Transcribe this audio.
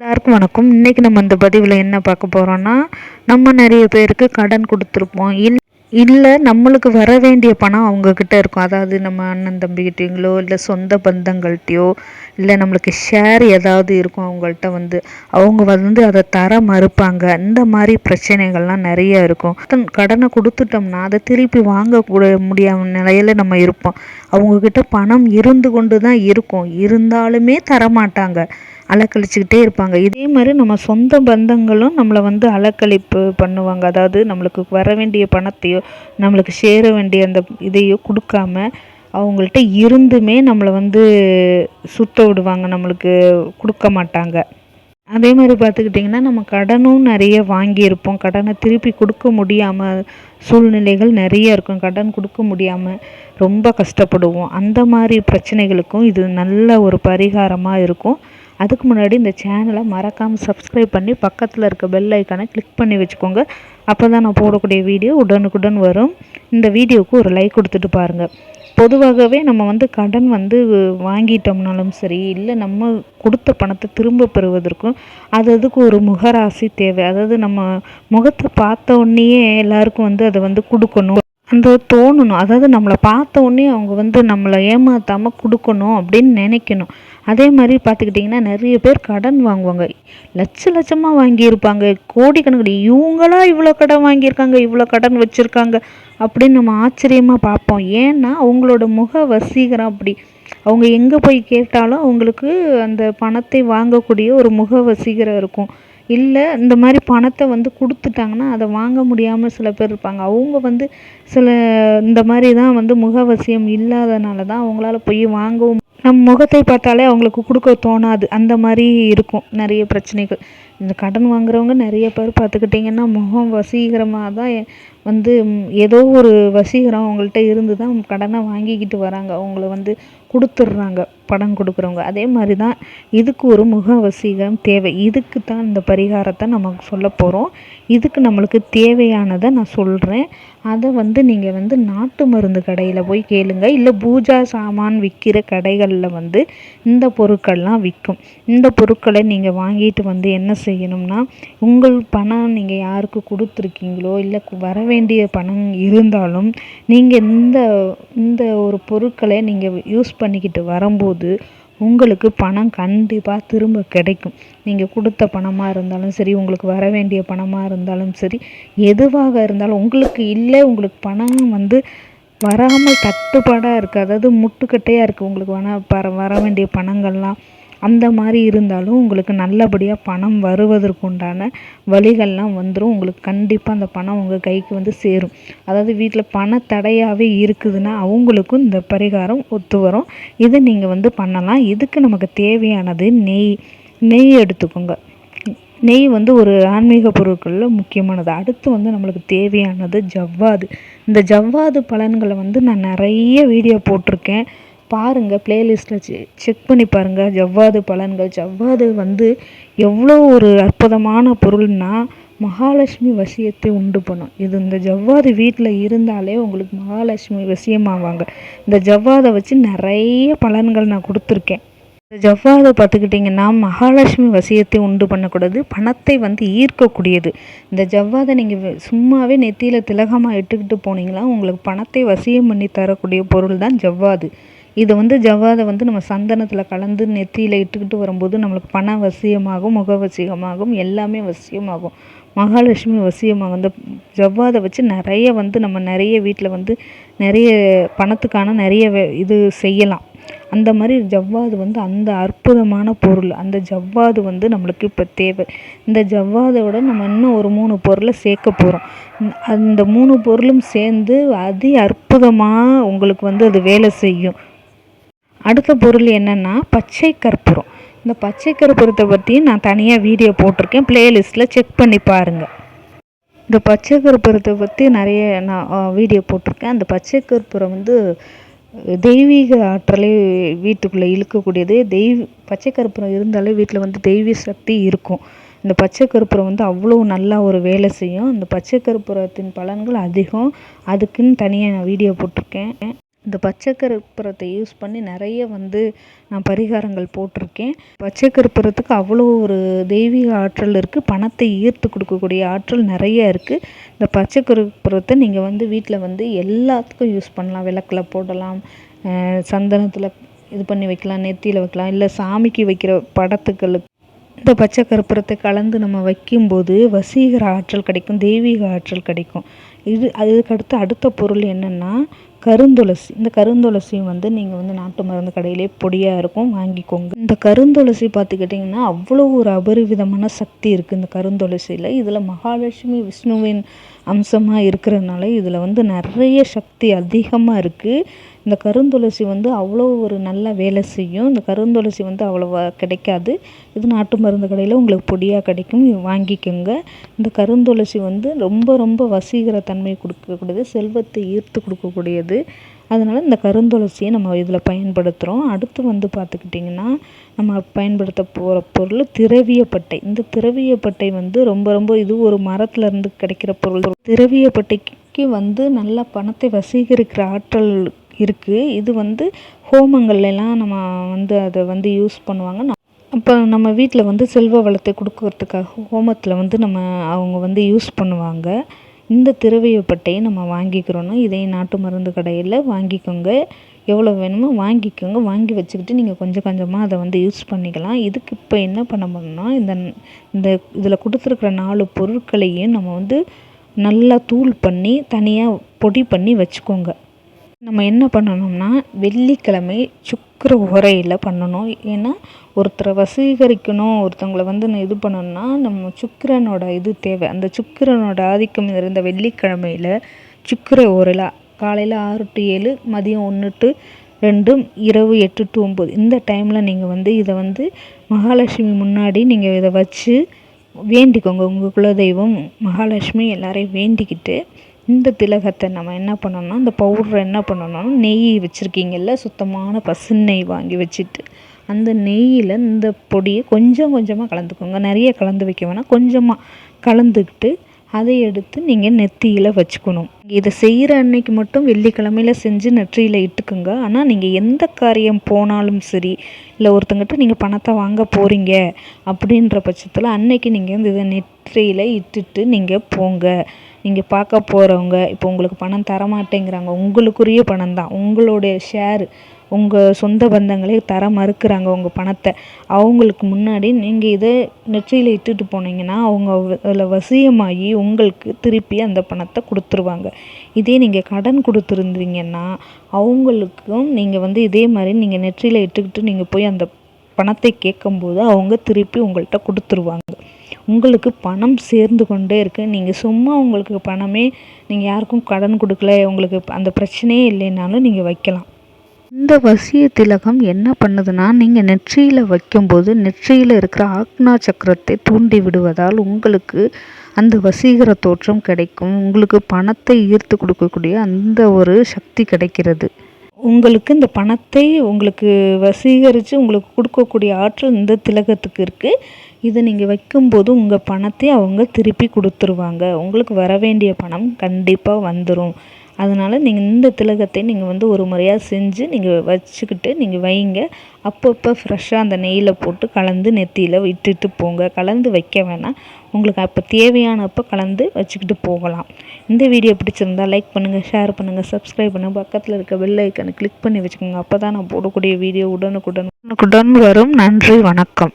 எல்லாருக்கும் வணக்கம். இன்னைக்கு நம்ம இந்த பதிவில் என்ன பார்க்க போகிறோன்னா நம்ம நிறைய பேருக்கு கடன் கொடுத்துருப்போம். இல் இல்லை நம்மளுக்கு வர வேண்டிய பணம் அவங்கக்கிட்ட இருக்கும். அதாவது நம்ம அண்ணன் தம்பிக்கிட்டேங்களோ இல்லை சொந்த பந்தங்கள்கிட்டயோ இல்லை நம்மளுக்கு ஷேர் ஏதாவது இருக்கும் அவங்கள்ட்ட வந்து அவங்க வந்து அதை தர மறுப்பாங்க. இந்த மாதிரி பிரச்சனைகள்லாம் நிறைய இருக்கும். கடனை கொடுத்துட்டோம்னா அதை திருப்பி வாங்கக்கூட முடியாத நிலையில் நம்ம இருப்போம். அவங்கக்கிட்ட பணம் இருந்து கொண்டு தான் இருக்கும். இருந்தாலுமே தரமாட்டாங்க. அலக்கழிச்சிக்கிட்டே இருப்பாங்க. இதே மாதிரி நம்ம சொந்த பந்தங்களும் நம்மளை வந்து அலக்கழிப்பு பண்ணுவாங்க. அதாவது நம்மளுக்கு வர வேண்டிய பணத்தையோ நம்மளுக்கு சேர வேண்டிய அந்த இதையோ கொடுக்காம அவங்கள்ட்ட இருந்துமே நம்மளை வந்து சுத்த விடுவாங்க. நம்மளுக்கு கொடுக்க மாட்டாங்க. அதே மாதிரி பார்த்துக்கிட்டிங்கன்னா நம்ம கடனும் நிறைய வாங்கியிருப்போம். கடனை திருப்பி கொடுக்க முடியாமல் சூழ்நிலைகள் நிறைய இருக்கும். கடன் கொடுக்க முடியாமல் ரொம்ப கஷ்டப்படுவோம். அந்த மாதிரி பிரச்சனைகளுக்கும் இது நல்ல ஒரு பரிகாரமாக இருக்கும். அதுக்கு முன்னாடி இந்த சேனலை மறக்காமல் சப்ஸ்கிரைப் பண்ணி பக்கத்தில் இருக்க பெல் ஐக்கானை கிளிக் பண்ணி வச்சுக்கோங்க. அப்போ தான் நான் போடக்கூடிய வீடியோ உடனுக்குடன் வரும். இந்த வீடியோவுக்கு ஒரு லைக் கொடுத்துட்டு பாருங்கள் பொதுவாகவே நம்ம வந்து கடன் வந்து வாங்கிட்டோம்னாலும் சரி இல்லை நம்ம கொடுத்த பணத்தை திரும்ப பெறுவதற்கும் அது அதுக்கு ஒரு முகராசி தேவை. அதாவது நம்ம முகத்தை பார்த்த உடனேயே எல்லாருக்கும் வந்து அதை வந்து கொடுக்கணும். அந்த தோணணும். அதாவது நம்மளை பார்த்த உடனே அவங்க வந்து நம்மளை ஏமாற்றாமல் கொடுக்கணும் அப்படின்னு நினைக்கணும். அதே மாதிரி பார்த்துக்கிட்டிங்கன்னா நிறைய பேர் கடன் வாங்குவாங்க. லட்ச லட்சமாக வாங்கியிருப்பாங்க. கோடிக்கணக்கில் இவங்களா இவ்வளோ கடன் வாங்கியிருக்காங்க இவ்வளோ கடன் வச்சுருக்காங்க அப்படின்னு நம்ம ஆச்சரியமாக பார்ப்போம். ஏன்னா அவங்களோட முக வசீகரம் அப்படி. அவங்க எங்கே போய் கேட்டாலும் அவங்களுக்கு அந்த பணத்தை வாங்கக்கூடிய ஒரு முக வசீகரம் இருக்கும். இல்லை இந்த மாதிரி பணத்தை வந்து கொடுத்துட்டாங்கன்னா அதை வாங்க முடியாமல் சில பேர் இருப்பாங்க. அவங்க வந்து சில இந்த மாதிரி தான் வந்து முகவசியம் இல்லாதனால தான் அவங்களால போய் வாங்கவும் நம் முகத்தை பார்த்தாலே அவங்களுக்கு கொடுக்க தோணாது. அந்த மாதிரி இருக்கும் நிறைய பிரச்சனைகள். இந்த கடன் வாங்குறவங்க நிறைய பேர் பார்த்துக்கிட்டிங்கன்னா முகம் வசீகரமாக தான் வந்து ஏதோ ஒரு வசீகரம் அவங்கள்ட்ட இருந்து தான் கடனை வாங்கிக்கிட்டு வராங்க. அவங்கள வந்து கொடுத்துட்றாங்க. பணம் கொடுக்குறவங்க. அதே மாதிரி தான் இதுக்கு ஒரு முக வசீகரம் தேவை. இதுக்கு தான் இந்த பரிகாரத்தை நம்ம சொல்ல போகிறோம் இதுக்கு நம்மளுக்கு தேவையானதை நான் சொல்கிறேன் அதை வந்து நீங்கள் வந்து நாட்டு மருந்து கடையில் போய் கேளுங்க. இல்லை பூஜா சாமான் விற்கிற கடைகளில் வந்து இந்த பொருட்கள்லாம் விற்கும் இந்த பொருட்களை நீங்கள் வாங்கிட்டு வந்து என்ன செய்யணும்னா உங்கள் பணம் நீங்கள் யாருக்கு கொடுத்துருக்கீங்களோ இல்லை வர வேண்டிய பணம் இருந்தாலும் நீங்கள் இந்த இந்த ஒரு பொருட்களை நீங்கள் யூஸ் பண்ணிக்கிட்டு வரும்போது உங்களுக்கு பணம் கண்டிப்பாக திரும்ப கிடைக்கும். நீங்கள் கொடுத்த பணமாக இருந்தாலும் சரி உங்களுக்கு வர வேண்டிய பணமாக இருந்தாலும் சரி எதுவாக இருந்தாலும் உங்களுக்கு இல்லை உங்களுக்கு பணம் வந்து வராமல் தட்டுப்பாடாக இருக்குது அதாவது முட்டுக்கட்டையாக இருக்குது உங்களுக்கு வேணால் வர வேண்டிய பணங்கள்லாம் அந்த மாதிரி இருந்தாலும் உங்களுக்கு நல்லபடியாக பணம் வருவதற்கு உண்டான வழிகள்லாம் வந்துடும் உங்களுக்கு கண்டிப்பாக அந்த பணம் உங்கள் கைக்கு வந்து சேரும். அதாவது வீட்டில் பண தடையாகவே இருக்குதுன்னா அவங்களுக்கும் இந்த பரிகாரம் ஒத்து வரும். இதை நீங்கள் வந்து பண்ணலாம். இதுக்கு நமக்கு தேவையானது நெய். நெய் எடுத்துக்கோங்க. நெய் வந்து ஒரு ஆன்மீக பொருட்களில் முக்கியமானது. அடுத்து வந்து நம்மளுக்கு தேவையானது ஜவ்வாது. இந்த ஜவ்வாது பலன்களை வந்து நான் நிறைய வீடியோ போட்டிருக்கேன். பாருங்கள் ப்ளேலிஸ்ட்டில் செ செக் பண்ணி பாருங்கள் ஜவ்வாது பலன்கள் ஜவ்வாது வந்து எவ்வளோ ஒரு அற்புதமான பொருள்னால் மகாலட்சுமி வசியத்தை உண்டு பண்ணும். இது இந்த ஜவ்வாது வீட்டில் இருந்தாலே உங்களுக்கு மகாலட்சுமி வசியமாவாங்க. இந்த ஜவ்வாதை வச்சு நிறைய பலன்கள் நான் கொடுத்துருக்கேன். இந்த ஜவ்வாதை பார்த்துக்கிட்டிங்கன்னா மகாலட்சுமி வசியத்தை உண்டு பண்ணக்கூடாது. பணத்தை வந்து ஈர்க்கக்கூடியது. இந்த ஜவ்வாதை நீங்கள் சும்மாவே நெத்தியில் திலகமாக இட்டுக்கிட்டு போனீங்களா உங்களுக்கு பணத்தை வசியம் பண்ணி தரக்கூடிய பொருள் தான் ஜவ்வாது. இதை வந்து ஜவ்வாதை வந்து நம்ம சந்தனத்தில் கலந்து நெத்தியில் இட்டுக்கிட்டு வரும்போது நம்மளுக்கு பண வசியமாகும் முக வசியமாகும் எல்லாமே வசியமாகும். மகாலட்சுமி வசியமாகும். இந்த ஜவ்வாதை வச்சு நிறைய வந்து நம்ம நிறைய வீட்டில் வந்து நிறைய பணத்துக்கான நிறைய இது செய்யலாம். அந்த மாதிரி ஜவ்வாது வந்து அந்த அற்புதமான பொருள். அந்த ஜவ்வாது வந்து நம்மளுக்கு இப்போ தேவை. இந்த ஜவ்வாதோட நம்ம இன்னும் ஒரு மூணு பொருளை சேர்க்க போகிறோம் அந்த மூணு பொருளும் சேர்ந்து அதி அற்புதமாக உங்களுக்கு வந்து அது வேலை செய்யும். அடுத்த பொருள் என்னென்னா பச்சை கற்பூரம். இந்த பச்சை கற்பூரத்தை பற்றி நான் தனியாக வீடியோ போட்டிருக்கேன். ப்ளேலிஸ்ட்டில் செக் பண்ணி பாருங்கள் இந்த பச்சை கற்பூரத்தை பற்றி நிறைய நான் வீடியோ போட்டிருக்கேன். அந்த பச்சை கற்பூரம் வந்து தெய்வீக ஆற்றலை வீட்டுக்குள்ளே இழுக்கக்கூடியது. தெய்வ பச்சை கற்பூரம் இருந்தாலே வீட்டில் வந்து தெய்வீக சக்தி இருக்கும். இந்த பச்சை கற்பூரம் வந்து அவ்வளோ நல்லா ஒரு வேலை செய்யும். இந்த பச்சை கற்பூரத்தின் பலன்கள் அதிகம். அதுக்குன்னு தனியாக நான் வீடியோ போட்டிருக்கேன். இந்த பச்சை கற்பூரத்தை யூஸ் பண்ணி நிறைய வந்து நான் பரிகாரங்கள் போட்டிருக்கேன். பச்சை கற்பூரத்துக்கு அவ்வளோ ஒரு தெய்வீக ஆற்றல் இருக்குது பணத்தை ஈர்த்து கொடுக்கக்கூடிய ஆற்றல் நிறைய இருக்குது இந்த பச்சை கற்பூரத்தை நீங்கள் வந்து வீட்டில் வந்து எல்லாத்துக்கும் யூஸ் பண்ணலாம். விளக்கில் போடலாம் சந்தனத்தில் இது பண்ணி வைக்கலாம் நெத்தியில் வைக்கலாம் இல்லை சாமிக்கு வைக்கிற படத்துக்களுக்கு இந்த பச்சை கற்பூரத்தை கலந்து நம்ம வைக்கும்போது வசீகர ஆற்றல் கிடைக்கும் தெய்வீக ஆற்றல் கிடைக்கும். இது அதுக்கடுத்து அடுத்த பொருள் என்னென்னா கருந்துளசி. இந்த கருந்துளசியும் வந்து நீங்கள் வந்து நாட்டு மருந்து கடையிலே பொடியாக இருக்கும் வாங்கிக்கோங்க. இந்த கருந்துளசி பார்த்துக்கிட்டிங்கன்னா அவ்வளோ ஒரு அபரிவிதமான சக்தி இருக்குது இந்த கருந்துளசியில். இதில் மகாலட்சுமி விஷ்ணுவின் அம்சமாக இருக்கிறதுனால இதில் வந்து நிறைய சக்தி அதிகமாக இருக்குது இந்த கருந்துளசி வந்து அவ்வளோ ஒரு நல்ல வேலை செய்யும். இந்த கருந்துளசி வந்து அவ்வளோவா கிடைக்காது. இது நாட்டு மருந்து கடையில் உங்களுக்கு பொடியாக கிடைக்கும். வாங்கிக்கோங்க. இந்த கருந்துளசி வந்து ரொம்ப ரொம்ப வசீகர தன்மை கொடுக்கக்கூடியது செல்வத்தை ஈர்த்து கொடுக்கக்கூடியது. அதனால் இந்த கருந்துளசியை நம்ம இதில் பயன்படுத்துகிறோம். அடுத்து வந்து பார்த்துக்கிட்டிங்கன்னா நம்ம பயன்படுத்த போகிற பொருள் திரவியப்பட்டை இந்த திரவியப்பட்டை வந்து ரொம்ப ரொம்ப இது ஒரு மரத்துலேருந்து கிடைக்கிற பொருள். திரவியப்பட்டைக்கு வந்து நல்லா பணத்தை வசீகரிக்கிற ஆற்றல் இருக்குது இது வந்து ஹோமங்கள்லாம் நம்ம வந்து அதை வந்து யூஸ் பண்ணுவாங்க. அப்போ நம்ம வீட்டில் வந்து செல்வ வளத்தை கொடுக்கறதுக்காக ஹோமத்தில் வந்து நம்ம அவங்க வந்து யூஸ் பண்ணுவாங்க. இந்த திரவியப்பட்டையை நம்ம வாங்கிக்கிறோன்னா இதே நாட்டு மருந்து கடையில் வாங்கிக்கோங்க. எவ்வளோ வேணுமோ வாங்கிக்கோங்க. வாங்கி வச்சுக்கிட்டு நீங்கள் கொஞ்சம் கொஞ்சமாக அதை வந்து யூஸ் பண்ணிக்கலாம். இதுக்கு இப்போ என்ன பண்ண போகிறோம்னா இந்த இந்த இதில் கொடுத்துருக்குற நாலு பொருட்களையும் நம்ம வந்து நல்லா தூள் பண்ணி தனியாக பொடி பண்ணி வச்சுக்கோங்க. நம்ம என்ன பண்ணணும்னா வெள்ளிக்கிழமை சுக்கர உரையில் பண்ணணும். ஏன்னா ஒருத்தரை வசீகரிக்கணும் ஒருத்தவங்களை வந்து இது பண்ணணும்னா நம்ம சுக்கரனோட இது தேவை. அந்த சுக்கரனோட ஆதிக்கம் இருந்த வெள்ளிக்கிழமையில் சுக்கிர உரையில் காலையில் ஆறு டு ஏழு மதியம் ஒன்று டு ரெண்டு இரவு எட்டு டு ஒம்பது இந்த டைமில் நீங்கள் வந்து இதை வந்து மகாலட்சுமி முன்னாடி நீங்கள் இதை வச்சு வேண்டிக்கோங்க. உங்கள் குலதெய்வம் மகாலட்சுமி எல்லாரையும் வேண்டிக்கிட்டு இந்த திலகத்தை நம்ம என்ன பண்ணணும்னா இந்த பவுட்ரை என்ன பண்ணணும்னா நெய் வச்சுருக்கீங்கல்ல சுத்தமான பசு நெய் வாங்கி வச்சுட்டு அந்த நெய்யில் இந்த பொடியை கொஞ்சம் கொஞ்சமாக கலந்துக்கோங்க. நிறைய கலந்து வைக்க வேணாம். கொஞ்சமாக கலந்துக்கிட்டு அதை எடுத்து நீங்கள் நெத்தியில் வச்சுக்கணும். இதை செய்கிற அன்னைக்கு மட்டும் வெள்ளிக்கிழமையில் செஞ்சு நெற்றியில் இட்டுக்குங்க. ஆனால் நீங்கள் எந்த காரியம் போனாலும் சரி இல்லை ஒருத்தங்கிட்ட நீங்கள் பணத்தை வாங்க போகிறீங்க அப்படின்ற பட்சத்தில் அன்னைக்கு நீங்கள் வந்து இதை நெற்றியில் இட்டுட்டு நீங்கள் போங்க. நீங்கள் பார்க்க போகிறவங்க இப்போ உங்களுக்கு பணம் தரமாட்டேங்கிறாங்க உங்களுக்குரிய பணம் தான் உங்களுடைய ஷேரு உங்கள் சொந்த பந்தங்களே தர மறுக்கிறாங்க உங்கள் பணத்தை. அவங்களுக்கு முன்னாடி நீங்கள் இதை நெற்றியில் இட்டுட்டு போனீங்கன்னா அவங்க அதில் வசியமாகி உங்களுக்கு திருப்பி அந்த பணத்தை கொடுத்துருவாங்க. இதே நீங்கள் கடன் கொடுத்துருந்தீங்கன்னா அவங்களுக்கும் நீங்கள் வந்து இதே மாதிரி நீங்கள் நெற்றியில் இட்டுக்கிட்டு நீங்கள் போய் அந்த பணத்தை கேட்கும்போது அவங்க திருப்பி உங்கள்கிட்ட கொடுத்துருவாங்க. உங்களுக்கு பணம் சேர்ந்து கொண்டே இருக்குது நீங்கள் சும்மா உங்களுக்கு பணமே நீங்கள் யாருக்கும் கடன் கொடுக்கல உங்களுக்கு அந்த பிரச்சனையே இல்லைனாலும் நீங்கள் வைக்கலாம். இந்த வசிய திலகம் என்ன பண்ணுதுன்னா நீங்கள் நெற்றியில் வைக்கும்போது நெற்றியில் இருக்கிற ஆக்னா சக்கரத்தை தூண்டி விடுவதால் உங்களுக்கு அந்த வசீகர தோற்றம் கிடைக்கும். உங்களுக்கு பணத்தை ஈர்த்து கொடுக்கக்கூடிய அந்த ஒரு சக்தி கிடைக்கிறது. உங்களுக்கு இந்த பணத்தை உங்களுக்கு வசீகரித்து உங்களுக்கு கொடுக்கக்கூடிய ஆற்றல் இந்த திலகத்துக்கு இருக்குது இதை நீங்கள் வைக்கும்போது உங்கள் பணத்தை அவங்க திருப்பி கொடுத்துருவாங்க. உங்களுக்கு வர வேண்டிய பணம் கண்டிப்பாக வந்துடும் அதனால் நீங்கள் இந்த திலகத்தை நீங்கள் வந்து ஒரு முறையாக செஞ்சு நீங்கள் வச்சுக்கிட்டு நீங்கள் வைங்க. அப்பப்போ ஃப்ரெஷ்ஷாக அந்த நெய்யில் போட்டு கலந்து நெத்தியில் விட்டுட்டு போங்க. கலந்து வைக்க வேணாம். உங்களுக்கு அப்போ தேவையானப்போ கலந்து வச்சுக்கிட்டு போகலாம். இந்த வீடியோ பிடிச்சிருந்தா லைக் பண்ணுங்கள் ஷேர் பண்ணுங்கள் சப்ஸ்கிரைப் பண்ணுங்கள் பக்கத்தில் இருக்க பெல் ஐக்கனை கிளிக் பண்ணி வச்சுக்கோங்க. அப்போ தான் நான் போடக்கூடிய வீடியோ உடனுக்குடன் உடனுக்குடன் வரும். நன்றி வணக்கம்.